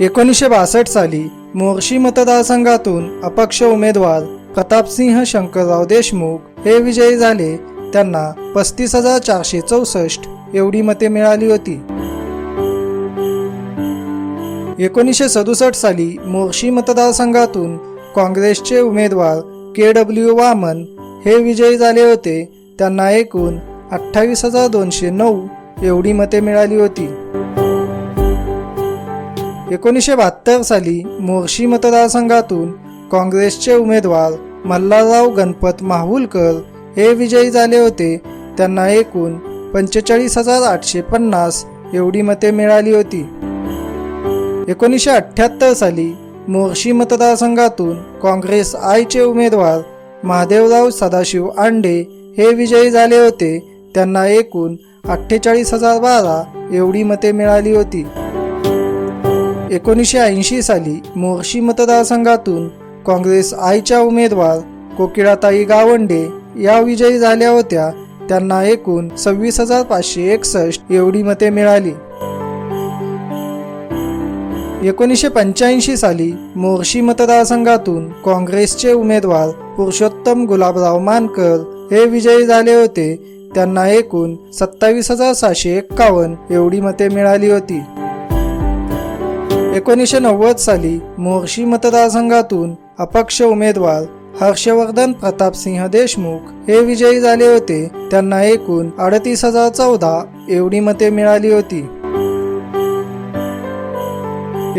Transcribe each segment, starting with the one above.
एकोणीसशे बासष्ट साली मोर्शी मतदारसंघातून अपक्ष उमेदवार प्रतापसिंह शंकरराव देशमुख हे विजयी झाले. त्यांना पस्तीस हजार चारशे चौसष्ट एवढी मते मिळाली होती. एकोणीसशे सदुसष्ट साली मोर्शी मतदारसंघातून काँग्रेसचे उमेदवार के डब्ल्यू वामन हे विजयी झाले होते. त्यांना एकूण अठ्ठावीस हजार दोनशे नऊ एवढी मते मिळाली होती. एकोणीसशे बहात्तर साली मोर्शी मतदारसंघातून काँग्रेसचे उमेदवार मल्हारराव गणपत माहुलकर हे विजयी झाले होते. त्यांना एकूण पंचेचाळीस हजार आठशे पन्नास एवढी मते मिळाली होती. एकोणीसशे अठ्ठ्याहत्तर साली मोर्शी मतदारसंघातून काँग्रेस आयचे उमेदवार महादेवराव सदाशिव आंडे हे विजयी झाले होते. त्यांना एकूण अठ्ठेचाळीस हजार बारा एवढी मते मिळाली होती. एकोणीसशे ऐंशी साली मोर्शी मतदारसंघातून काँग्रेस आईच्या उमेदवार कोकिळाताई गावंडे या विजयी झाल्या होत्या. त्यांना एकूण सव्वीस हजार पाचशे एकसष्ट एवढी मते मिळाली. एकोणीसशे पंच्याऐंशी साली मोर्शी मतदारसंघातून काँग्रेसचे उमेदवार पुरुषोत्तम गुलाबराव मानकर हे विजयी झाले होते. त्यांना एकूण सत्तावीस हजार सहाशे एक्कावन्न एवढी मते मिळाली होती. एकोणीसशे नव्वद साली मोर्शी मतदारसंघातून अपक्ष उमेदवार हर्षवर्धन प्रतापसिंह देशमुख हे विजयी झाले होते. त्यांना एकूण अडतीस हजार चौदा एवढी मते मिळाली होती.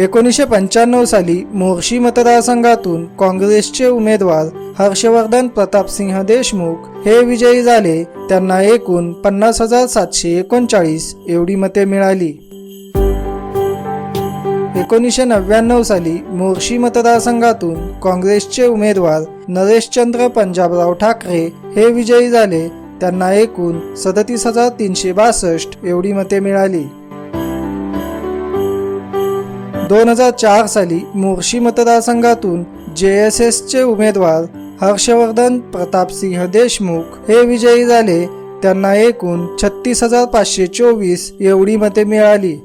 एकोणीसशे पंच्याण्णव साली मोर्शी मतदारसंघातून काँग्रेसचे उमेदवार हर्षवर्धन प्रतापसिंह देशमुख हे विजयी झाले. त्यांना एकूण पन्नास हजार सातशे एकोणचाळीस एवढी मते मिळाली. एकोणीसशे नव्याण्णव साली मोर्शी मतदारसंघातून काँग्रेसचे उमेदवार नरेशचंद्र पंजाबराव ठाकरे हे विजयी झाले. त्यांना एकूण सदतीस हजार तीनशे बासष्ट एवढी मते मिळाली. दोन हजार चार साली मोर्शी मतदारसंघातून जे एस एसचे उमेदवार हर्षवर्धन प्रतापसिंह देशमुख हे विजयी झाले. त्यांना एकूण छत्तीस हजार पाचशे चोवीस एवढी मते मिळाली.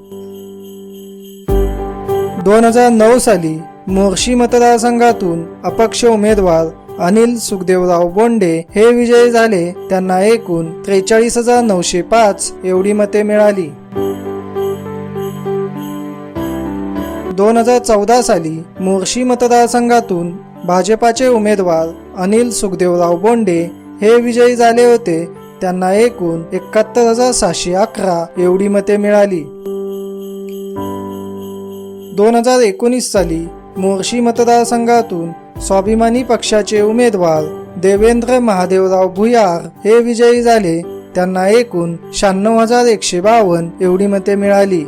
दोन हजार नऊ साली मोर्शी मतदारसंघातून अपक्ष उमेदवार अनिल सुखदेवराव बोंडे हे विजयी झाले. त्यांना एकूण त्रेचाळीस हजार नऊशे पाच एवढी मते मिळाली. दोन हजार चौदा साली मोर्शी मतदारसंघातून भाजपाचे उमेदवार अनिल सुखदेवराव बोंडे हे विजयी झाले होते. त्यांना एकूण एकाहत्तर हजार सहाशे अकरा एवढी मते मिळाली. दोन हजार एकोणीस साली मोर्शी मतदारसंघातून स्वाभिमानी पक्षाचे उमेदवार देवेंद्र महादेवराव भुयार हे विजयी झाले. त्यांना एकूण शहाण्णव हजार एकशे बावन्न एवढी मते मिळाली.